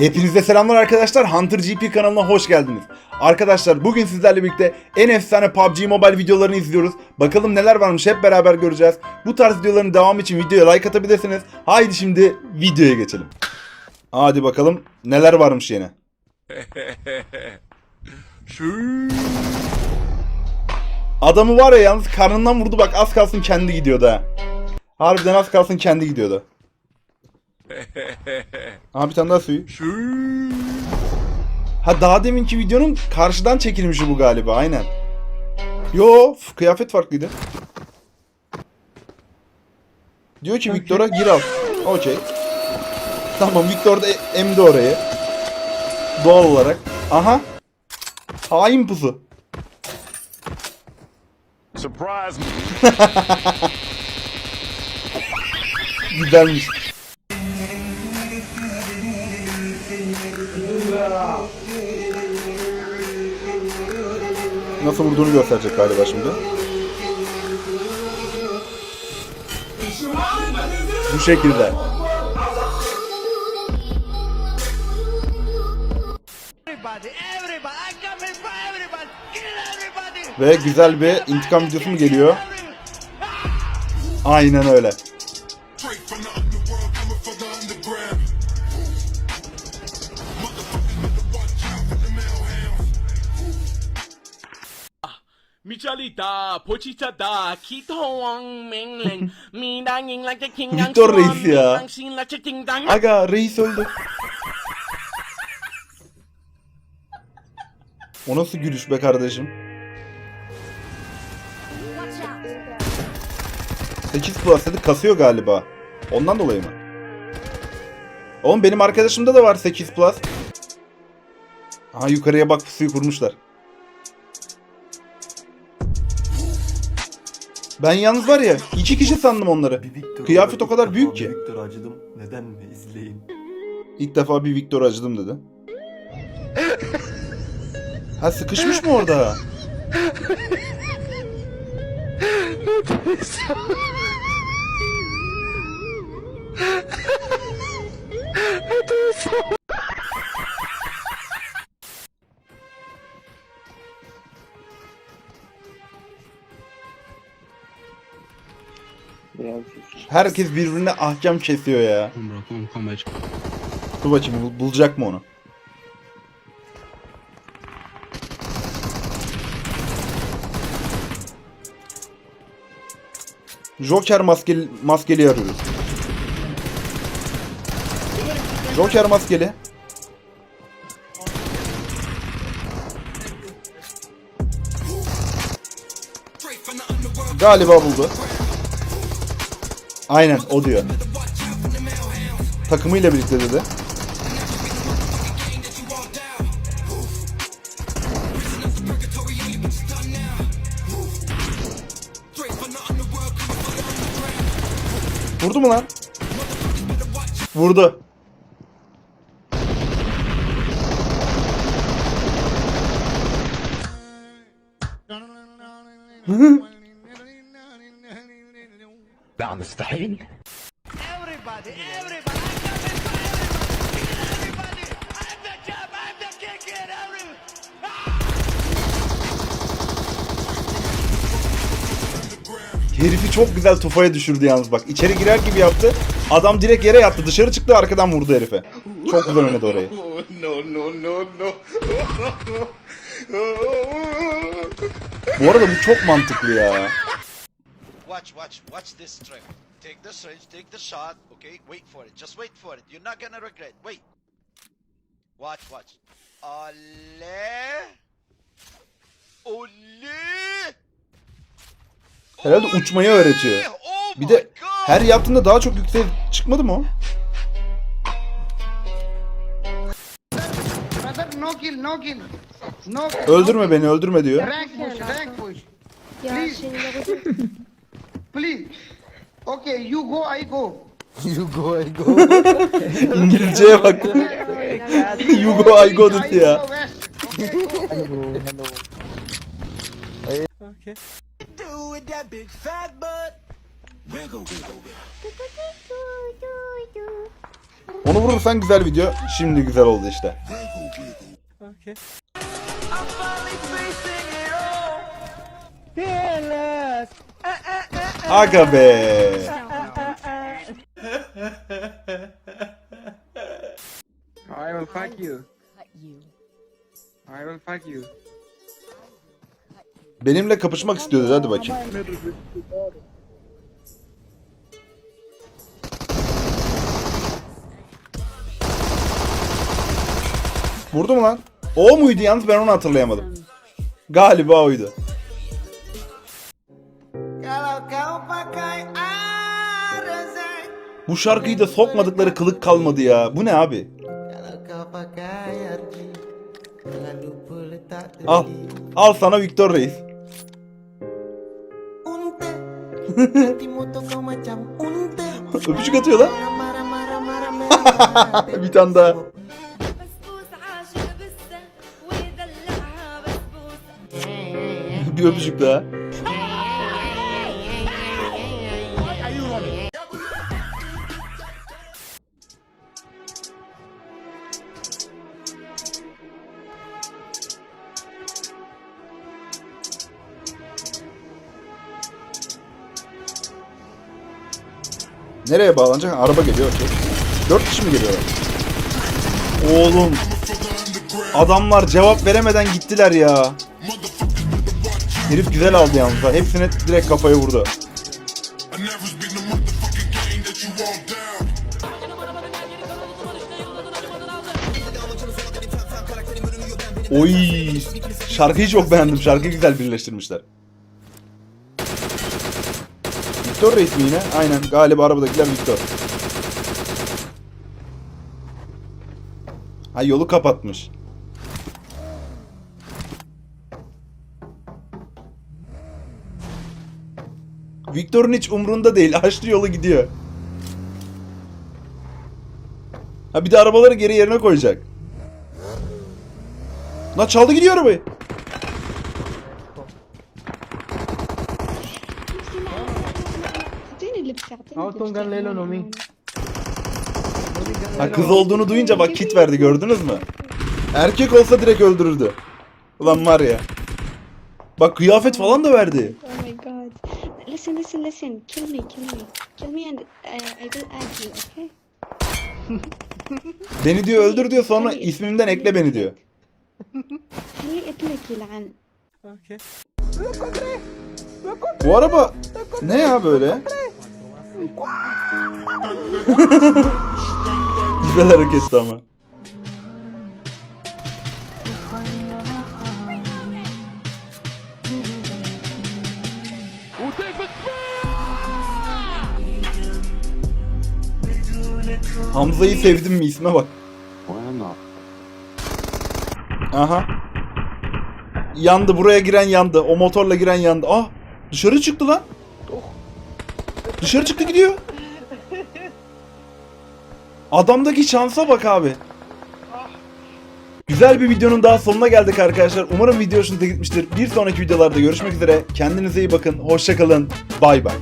Hepinize selamlar arkadaşlar. Hunter GP kanalına hoş geldiniz. Arkadaşlar bugün sizlerle birlikte en efsane PUBG Mobile videolarını izliyoruz. Bakalım neler varmış hep beraber göreceğiz. Bu tarz videoların devamı için videoya like atabilirsiniz. Haydi şimdi videoya geçelim. Hadi bakalım neler varmış yine. Adamı var ya yalnız karnından vurdu bak az kalsın kendi gidiyordu ha. Harbiden az kalsın kendi gidiyordu. Aha bir tane daha suyu. Ha daha deminki videonun karşıdan çekilmişi bu galiba aynen. Yo kıyafet farklıydı. Diyor ki Victor'a gir al. Okey. Tamam Victor da emdi orayı. Doğal olarak. Aha. Hain pusu. Surprise! Güzelmiş. Nasıl vurduğunu gösterecek galiba şimdi. Bu şekilde. Ve güzel bir intikam videosu mu geliyor? Aynen öyle. Michalita, Pochitata, Kitong, Mengling, Midanging like a king Victor Reis ya. like a king dang. Aga reis öldü. O nasıl gülüş be kardeşim? 8 plus dedi kasıyor galiba. Ondan dolayı mı? Oğlum benim arkadaşımda da var 8 plus. Aha yukarıya bak suyu kurmuşlar. Ben yalnız var ya iki kişi sandım onları. Victor Kıyafet o kadar ilk büyük defa ki. bir Victor acıdım. Neden mi? İzleyin. İlk defa bir Victor acıdım dedi. Ha sıkışmış mı orada? Herkes birbirine ahkam kesiyor ya. Dur bakayım bul- bulacak mı onu? Joker maskeli, maskeli arıyoruz. Joker maskeli. Galiba buldu. Aynen o diyor. Takımıyla birlikte dedi. Vurdu mu lan? Vurdu. Everybody, the king, kill everybody. Herifi çok güzel tufaya düşürdü yalnız bak. İçeri girer gibi yaptı. Adam direkt yere yattı. Dışarı çıktı arkadan vurdu herife. Çok güzel oynadı orayı. Bu arada bu çok mantıklı ya. Watch, watch, watch this trick. Take the syringe, take the shot, okay? Wait for it. Just wait for it. You're not gonna regret. Wait. Watch, watch. Ole. Ole. Herhalde uçmayı öğretiyor. Oh Bir de her yaptığında daha çok yükseğe çıkmadı mı o? Brother, no kill, no kill. No. Öldürme beni öldürme diyor. Rank push, rank push. Ya Please. şeyin yapacağım. Please. Okay, you go, I go. İngilizceye bak. you go I go dedi ya. go. Okay, go. Onu vurursan güzel video. Şimdi güzel oldu işte. Aga be. I will fuck you. I will fuck you. Benimle kapışmak istiyordu hadi bakayım. Vurdu mu lan? O muydu yalnız ben onu hatırlayamadım. Galiba oydu. Bu şarkıyı da sokmadıkları kılık kalmadı ya. Bu ne abi? Al. Al sana Victor Reis. Öpücük atıyor lan. bir tane daha. bir öpücük daha. Nereye bağlanacak? Araba geliyor. okey. Dört kişi mi geliyorlar? Oğlum. Adamlar cevap veremeden gittiler ya. Herif güzel aldı yalnız. Hepsine direkt kafaya vurdu. Oy. Şarkıyı çok beğendim. Şarkıyı güzel birleştirmişler. Victor Reis mi yine? Aynen. Galiba arabadakiler Victor. Ha yolu kapatmış. Victor'un hiç umrunda değil. Açtı yolu gidiyor. Ha bir de arabaları geri yerine koyacak. Lan çaldı gidiyor arabayı. Ama Tongan Leyla Ha kız olduğunu duyunca bak kit verdi gördünüz mü? Erkek olsa direkt öldürürdü. Ulan var ya. Bak kıyafet falan da verdi. Oh my god. Listen listen listen. Kill me kill me. Kill me and uh, I will add you okay? Beni diyor öldür diyor sonra ismimden ekle beni diyor. Bu araba ne ya böyle? Güzel hareketti ama. Hamza'yı sevdim mi isme bak. Aha. Yandı buraya giren yandı. O motorla giren yandı. Ah dışarı çıktı lan. Dışarı çıktı gidiyor. Adamdaki şansa bak abi. Güzel bir videonun daha sonuna geldik arkadaşlar. Umarım video hoşunuza gitmiştir. Bir sonraki videolarda görüşmek üzere. Kendinize iyi bakın. Hoşçakalın. Bay bay.